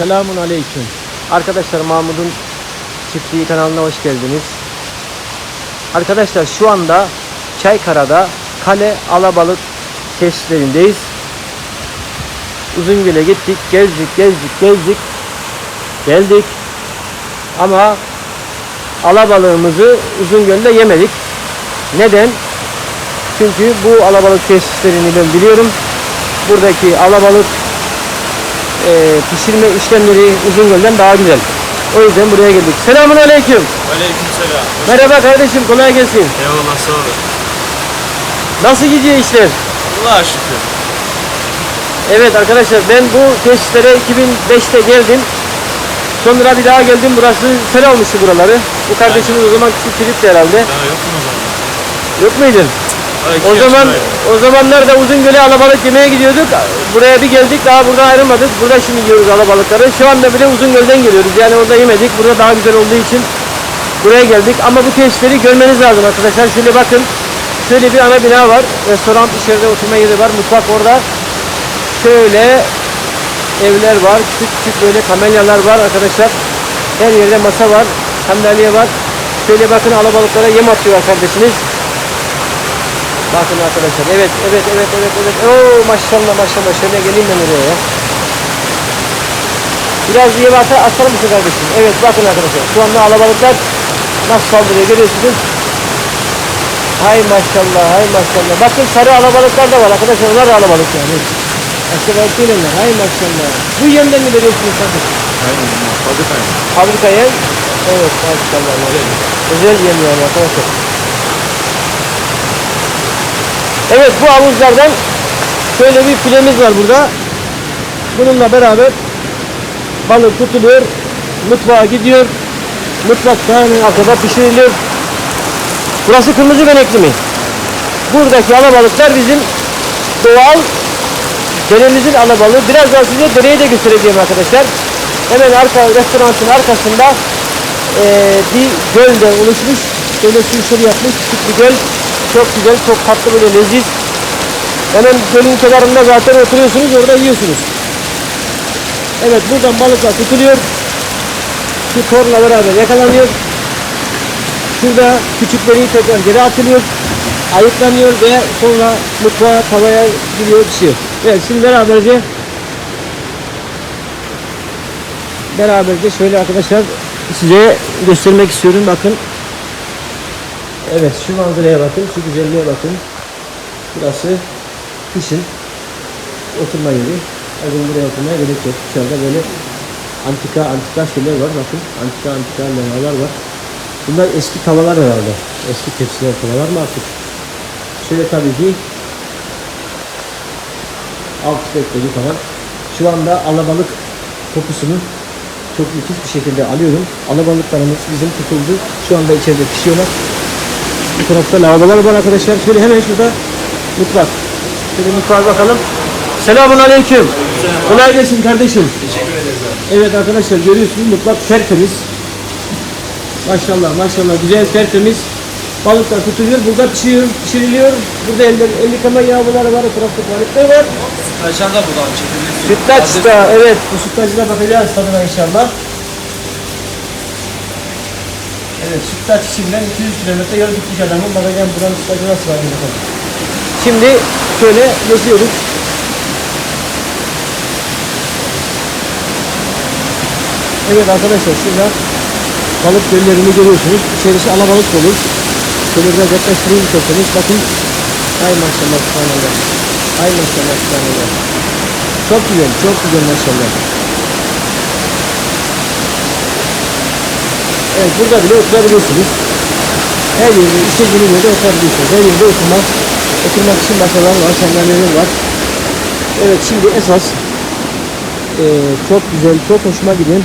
Selamun Aleyküm. Arkadaşlar Mahmut'un çiftliği kanalına hoş geldiniz. Arkadaşlar şu anda Çaykara'da Kale Alabalık tesislerindeyiz. Uzungöl'e gittik, gezdik, gezdik, gezdik. Geldik. Ama alabalığımızı Uzungöl'de yemedik. Neden? Çünkü bu alabalık tesislerini ben biliyorum. Buradaki alabalık e, pişirme işlemleri Uzungöl'den daha güzel. O yüzden buraya geldik. Selamun Aleyküm. Aleykümselam. Merhaba kardeşim kolay gelsin. Eyvallah sağ olun. Nasıl gidiyor işler? Allah'a şükür. Evet arkadaşlar ben bu tesislere 2005'te geldim. Sonra bir daha geldim. Burası sel olmuştu buraları. Bu kardeşimiz o zaman küçük herhalde. Daha yok mu o zaman? Yok muydun? O zaman o zamanlar da Uzungöl'e alabalık yemeye gidiyorduk. Buraya bir geldik daha burada ayrılmadık. Burada şimdi yiyoruz alabalıkları. Şu anda bile Uzungöl'den geliyoruz. Yani orada yemedik. Burada daha güzel olduğu için buraya geldik. Ama bu tesisleri görmeniz lazım arkadaşlar. Şöyle bakın. Şöyle bir ana bina var. Restoran içeride oturma yeri var. Mutfak orada. Şöyle evler var. Küçük küçük böyle kamelyalar var arkadaşlar. Her yerde masa var. Sandalye var. Şöyle bakın alabalıklara yem atıyor kardeşiniz. Bakın arkadaşlar. Evet, evet, evet, evet, evet. Oo maşallah maşallah. Şöyle geleyim ben oraya ya. Biraz yem atar, atar mısın kardeşim? Evet bakın arkadaşlar. Şu anda alabalıklar nasıl saldırıyor görüyorsunuz. Hay maşallah, hay maşallah. Bakın sarı alabalıklar da var arkadaşlar. Onlar da alabalık yani. Balık değil onlar. Hay maşallah. Bu yemden mi veriyorsunuz kardeşim? Aynen. Fabrika aynı. Fabrika yem. Evet maşallah. Özel yem yani arkadaşlar. Evet bu havuzlardan şöyle bir filemiz var burada. Bununla beraber balık tutuluyor. Mutfağa gidiyor. Mutfakta hemen arkada pişiriliyor. Burası kırmızı benekli mi? Buradaki alabalıklar bizim doğal deremizin alabalığı. Biraz daha size dereyi de göstereceğim arkadaşlar. Hemen arka restoranın arkasında eee, bir gölde oluşmuş. Böyle sürüşleri yapmış. Küçük bir göl. Çok güzel, çok tatlı böyle leziz. Hemen gölün kenarında zaten oturuyorsunuz, orada yiyorsunuz. Evet, buradan balıklar tutuluyor. Şu torla beraber yakalanıyor. Şurada küçükleri tekrar geri atılıyor. Ayıklanıyor ve sonra mutfağa, tavaya gidiyor, pişiyor. Evet, şimdi beraberce beraberce şöyle arkadaşlar size göstermek istiyorum. Bakın. Evet, şu manzaraya bakın, şu güzelliğe bakın. Burası kışın oturma yeri. Yazın buraya oturmaya gerek yok. Dışarıda böyle antika antika şeyler var. Bakın antika antika levhalar var. Bunlar eski tavalar herhalde. Eski tepsiler tavalar mı artık? Şöyle tabii ki alt bekleri falan. Şu anda alabalık kokusunu çok müthiş bir şekilde alıyorum. Alabalıklarımız bizim tutuldu. Şu anda içeride pişiyorlar. Bu tarafta lavabolar var arkadaşlar. Şöyle hemen şurada mutfak. Şöyle mutfağa bakalım. Selamun aleyküm. Kolay gelsin kardeşim. Teşekkür ederiz abi. Evet arkadaşlar görüyorsunuz mutfak tertemiz. Maşallah maşallah güzel tertemiz. Balıklar tutuluyor, burada pişiyor, pişiriliyor. Burada elde, el yıkama yağları var, o tarafta tuvaletler var. Kaçan da buradan çekebilirsin. Sütlaç da, evet bu sütlacı da bakacağız tadına inşallah. Evet sütlaç içinden 200 kilometre yol gitmiş adamın. Bakacağım buranın sütlacı nasıl var bakalım. Şimdi şöyle geziyoruz. Evet arkadaşlar şurada balık göllerini görüyorsunuz. İçerisi alabalık dolu. Şöyle biraz yaklaştırayım isterseniz. Bakın. Ay maşallah subhanallah. Ay maşallah subhanallah. Çok güzel, çok güzel maşallah. Evet burada bile oturabiliyorsunuz. Her yerde istediğiniz yerde oturabiliyorsunuz. Her yerde oturmak, oturmak için masalar var, sandalyeler var. Evet şimdi esas eee, çok güzel, çok hoşuma giden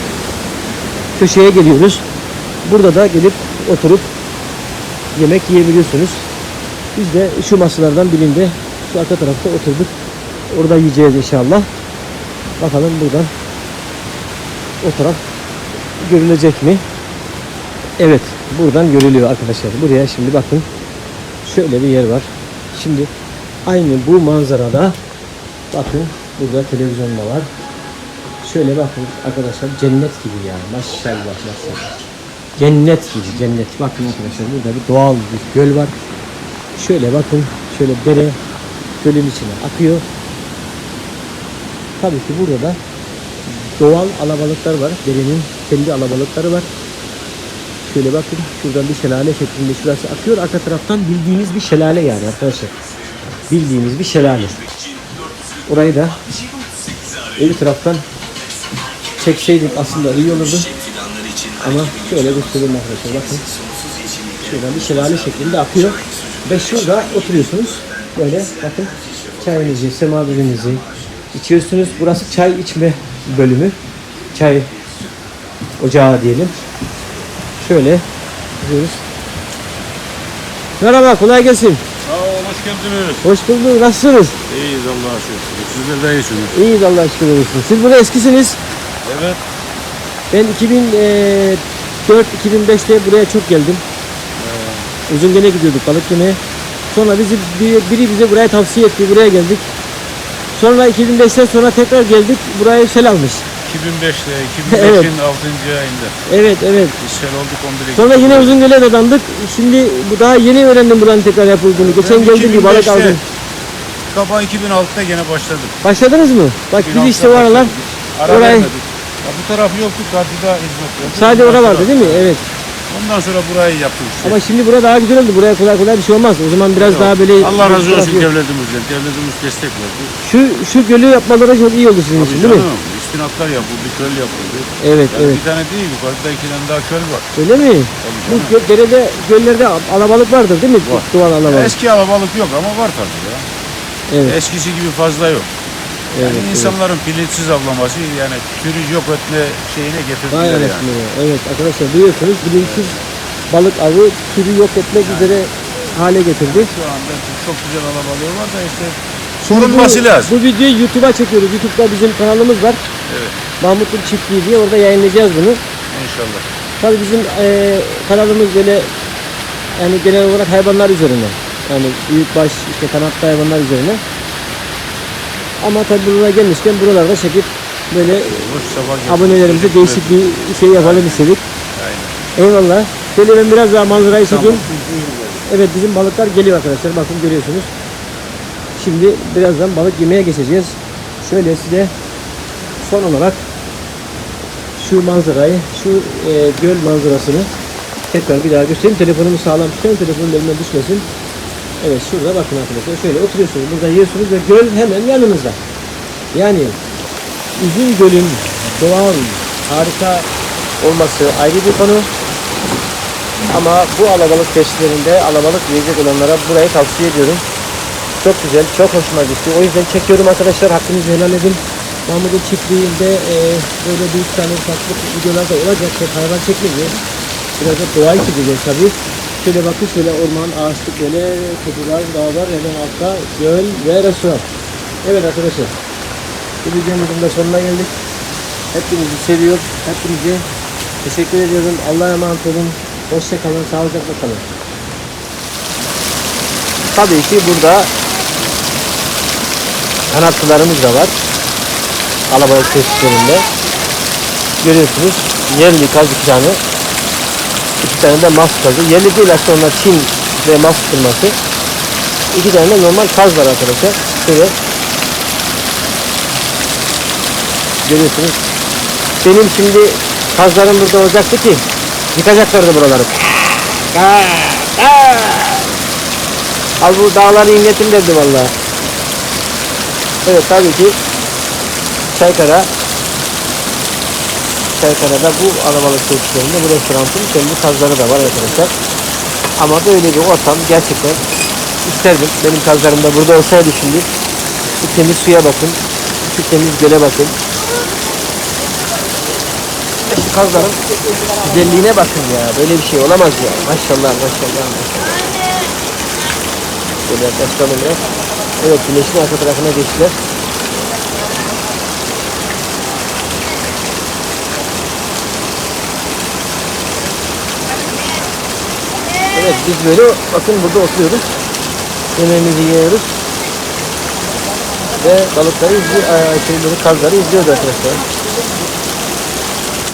köşeye geliyoruz. Burada da gelip oturup yemek yiyebiliyorsunuz. Biz de şu masalardan birinde şu arka tarafta oturduk. Orada yiyeceğiz inşallah. Bakalım buradan o taraf görülecek mi? Evet, buradan görülüyor arkadaşlar. Buraya şimdi bakın. Şöyle bir yer var. Şimdi aynı bu manzarada bakın burada televizyon da var. Şöyle bakın arkadaşlar cennet gibi ya. Maşallah maşallah. Cennet gibi cennet. Bakın arkadaşlar burada bir doğal bir göl var. Şöyle bakın şöyle dere gölün içine akıyor. Tabii ki burada da doğal alabalıklar var. Derenin kendi alabalıkları var. Şöyle bakın şuradan bir şelale şeklinde şurası akıyor. Arka taraftan bildiğiniz bir şelale yani arkadaşlar. Bildiğimiz bir şelale. Orayı da öbür taraftan çekseydik aslında iyi olurdu. Ama şöyle göstereyim arkadaşlar bakın. Şuradan bir şelale şeklinde akıyor. Ve şurada oturuyorsunuz. Böyle bakın çayınızı, semaverinizi içiyorsunuz. Burası çay içme bölümü. Çay ocağı diyelim. Şöyle gidiyoruz. Merhaba, kolay gelsin. Sağ ol, hoş geldiniz. Hoş bulduk. Nasılsınız? İyiyiz Allah'a şükür. Sizler de iyisiniz. İyiyiz Allah'a şükür olsun. Siz burada eskisiniz. Evet. Ben 2004-2005'te buraya çok geldim. Uzungöl'e gidiyorduk balık yemeye. Sonra bizi biri, biri bize buraya tavsiye etti. Buraya geldik. Sonra 2005'ten sonra tekrar geldik. Buraya sel almış. 2005'te, Evet. 2005'in 6. ayında. Evet evet. Sel olduk 11'e Sonra gittik. yine Uzungöl'e dadandık. Şimdi bu daha yeni öğrendim buranın tekrar yapıldığını. Geçen Ben geldim bir balık 2005'te aldım. Kafa 2006'da gene başladım. Başladınız mı? Bak biz 2006'da işte o aralar. Ara orayı- vermedik. Ya bu taraf yoktu, karşıda hizmet yoktu. sadece Ondan ora sonra- vardı değil mi? Evet. Ondan sonra burayı yaptık işte. Ama şimdi bura daha güzel oldu. Buraya kolay kolay bir şey olmaz. O zaman biraz daha böyle... Allah razı olsun devletimizden. Devletimiz destek verdi. Şu, şu gölü yapmaları çok iyi oldu sizin Tabii için değil mi? İstinatlar yapıldı, köl yapıldı. Evet Yani evet. bir tane değil, yukarıda iki tane daha köl var. Öyle mi? Tabii Bu gö- derede, göllerde alabalık vardır değil mi? Var. Doğal alabalık. Eski alabalık yok ama var tabii ya. Evet. Eskisi gibi fazla yok. evet, Yani evet. insanların bilinçsiz avlaması yani türü yok etme şeyine Vay getirdiler yani. anasını ya. Evet arkadaşlar duyuyorsunuz bilinçsiz balık avı türü yok etmek üzere hale getirdi. Şu anda çok güzel alabalığı var da işte Şimdi korunması bu, lazım. Bu videoyu YouTube'a çekiyoruz. YouTube'da bizim kanalımız var. Evet. Mahmutlu Çiftliği diye orada yayınlayacağız bunu. İnşallah. Tabii bizim eee kanalımız böyle yani genel olarak hayvanlar üzerine. Yani büyükbaş, işte kanatlı hayvanlar üzerine. Ama tabii buraya gelmişken buralarda çekip böyle Hoş abonelerimize değişik bir şey yapalım istedik. Aynen. Eyvallah. Şöyle ben biraz daha manzarayı çekeyim. Evet bizim balıklar geliyor arkadaşlar. Bakın görüyorsunuz. Şimdi birazdan balık yemeye geçeceğiz. Şöyle size son olarak şu manzarayı, şu e, göl manzarasını tekrar bir daha göstereyim. Telefonumu sağlam tutayım. Telefonum elimden düşmesin. Evet şurada bakın arkadaşlar. Şöyle oturuyorsunuz. Burada yiyorsunuz ve göl hemen yanınızda. Yani Uzun Göl'ün doğal harika olması ayrı bir konu. Ama bu alabalık çeşitlerinde alabalık yiyecek olanlara burayı tavsiye ediyorum. Çok güzel, çok hoşuma gitti. O yüzden çekiyorum arkadaşlar. Hakkınızı helal edin. Mahmut'un çiftliğinde e, böyle büyük tane farklı videolar da olacak. Tek hayvan çekmeyeceğiz. Biraz da doğayı çekeceğiz tabii. Şöyle bakın şöyle orman, ağaçlık böyle kocaman dağlar hemen altta göl ve restoran. Evet arkadaşlar. Bu videomuzun da sonuna geldik. Hepinizi seviyor. Hepinize teşekkür ediyorum. Allah'a emanet olun. Hoşça kalın. Sağlıcakla kalın. Tabii ki burada kanatlılarımız da var. Kalabalık çeşitlerinde. Görüyorsunuz. Yerli kaz iki tane. İki tane de mas kazı. Yerli değil aslında onlar Çin ve mas kırması. İki tane de normal kaz var arkadaşlar. Şöyle görüyorsunuz. Benim şimdi kazlarım burada olacaktı ki yıkacaklardı buraları. Al bu dağları inletin derdi vallahi. Evet tabii ki Çaykara Çaykara'da bu arabalık çeşitlerinde bu restoranın kendi kazları da var arkadaşlar. Ama böyle bir ortam gerçekten isterdim. Benim kazlarım da burada olsaydı şimdi. Şu temiz suya bakın. Şu temiz göle bakın. Şu kazların güzelliğine bakın ya. Böyle bir şey olamaz ya. Maşallah maşallah maşallah. Şöyle yaklaşalım biraz. Evet güneşin arka tarafına geçtiler. Evet biz böyle bakın burada oturuyoruz. Yemeğimizi yiyoruz. Ve balıkları izliyor, e, şeyleri, kazları izliyoruz arkadaşlar.